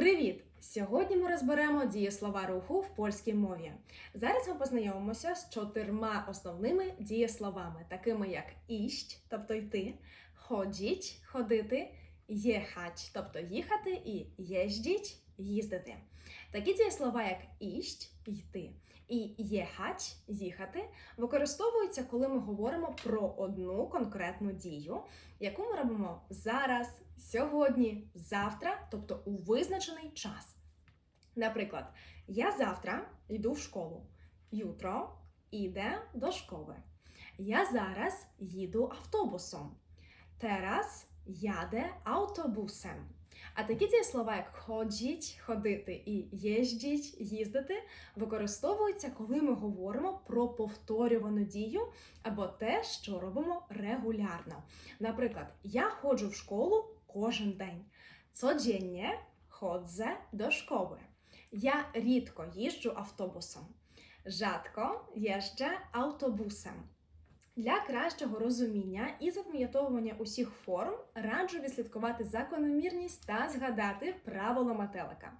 Привіт! Сьогодні ми розберемо дієслова руху в польській мові. Зараз ми познайомимося з чотирма основними дієсловами, такими як ість, тобто йти, ходіть, ходити, єхать, тобто їхати, і єждіть, їздити. Такі дієслова, як іść, йти, і єхать, їхати, використовуються, коли ми говоримо про одну конкретну дію, яку ми робимо зараз, сьогодні, завтра, тобто у визначений час. Наприклад, я завтра йду в школу. Jutro іде до школи. Я зараз їду автобусом. Teraz jadę autobusem. А такі дієслова, як ходіть, ходити і їздіть, їздити, використовуються, коли ми говоримо про повторювану дію або те, що робимо регулярно. Наприклад, я ходжу в школу кожен день. Codziennie chodzę do szkoły. Я рідко їжджу автобусом. Rzadko jeżdżę autobusem. Для кращого розуміння і запам'ятовування усіх форм раджу відслідкувати закономірність та згадати правило метелика.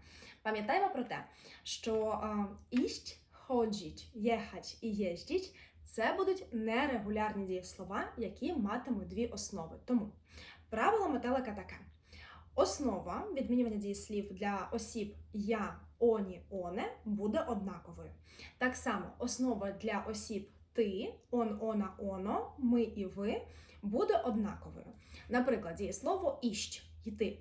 Пам'ятаємо про те, що ість, ходіть, єхать і єздіть це будуть нерегулярні дієслова, які матимуть дві основи. Тому правило метелика таке: основа відмінювання дієслів для осіб я, оні, оне буде однаковою. Так само основа для осіб ти, он, она, оно, ми і ви буде однаковою. Наприклад, дієслово іщ йти.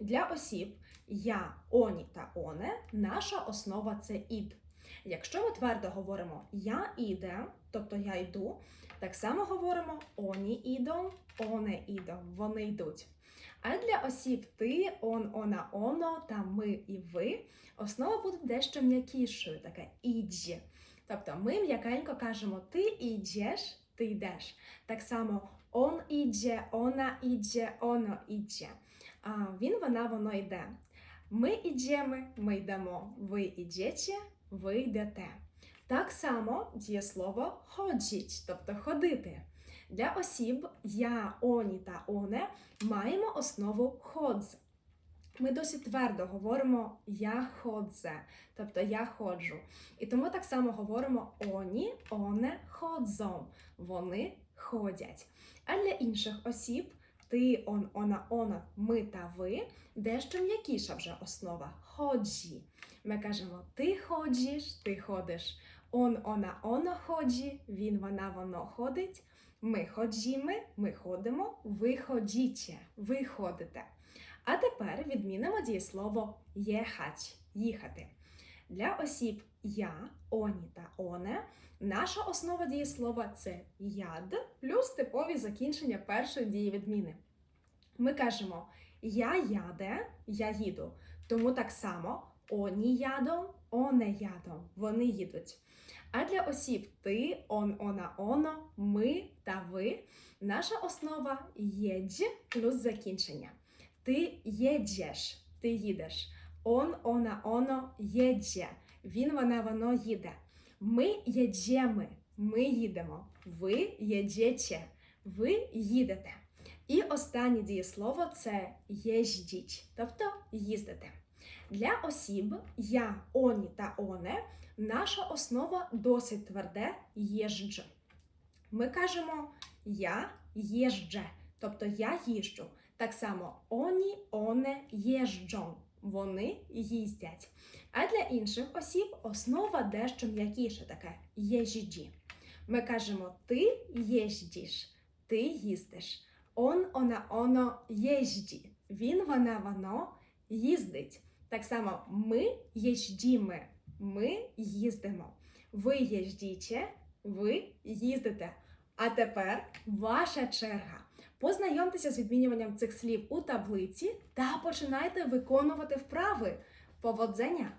Для осіб я, оні та оне наша основа це ід. Якщо ми твердо говоримо я іде, тобто я йду, так само говоримо оні ідом, оне ідом, вони йдуть. А для осіб ти, он, она, оно та ми і ви основа буде дещо м'якішою, таке іджі. Тобто ми м'якенько кажемо ти ідеш, ти йдеш. Так само он іде, вона іде, оно іде. Він, вона, воно йде. Ми ідемо, ми йдемо. Ви ідете, ви йдете. Так само дієслово ходіть, тобто ходити. Для осіб я, оні та оне маємо основу ходз. Ми досить твердо говоримо я ходзе, тобто я ходжу. І тому так само говоримо оні, оне ходзом. Вони ходять. А для інших осіб ти, он, она, она, ми та ви дещо м'якіша вже основа ходжі. Ми кажемо ти ходжиш, ти ходиш. Он, она, оно ходжі, він, вона, воно ходить. Ми ходжімо, ми ходимо, ви ходіте, ви ходите. А тепер відмінимо дієслово єхать їхати. Для осіб я, оні та оне наша основа дієслова це яд плюс типові закінчення першої дії відміни. Ми кажемо я яде, я їду. Тому так само оні ядом, оне ядом. Вони їдуть. А для осіб ти, он, она, оно, ми та ви наша основа єдь плюс закінчення. Ти їдеш, ти їдеш. Он, она, оно їдже. Він, вона, воно їде. Ми їдемо, ми їдемо. Ви їдете, ви їдете. І останнє дієслово це їждіть, тобто їздити. Для осіб я, оні та оне наша основа досить тверде їжджу. Ми кажемо я їждже, тобто я їжджу. Так само оні, оне їжджон. Вони їздять. А для інших осіб основа дещо м'якіше таке єжджі. Ми кажемо ти їздиш, ти їздиш. Он, она, оно їжджі. Він, вона, воно їздить. Так само ми їжджімо, ми їздимо. Ви їжджіте, ви їздите. А тепер ваша черга. Познайомтеся з відмінюванням цих слів у таблиці та починайте виконувати вправи. Поводзення!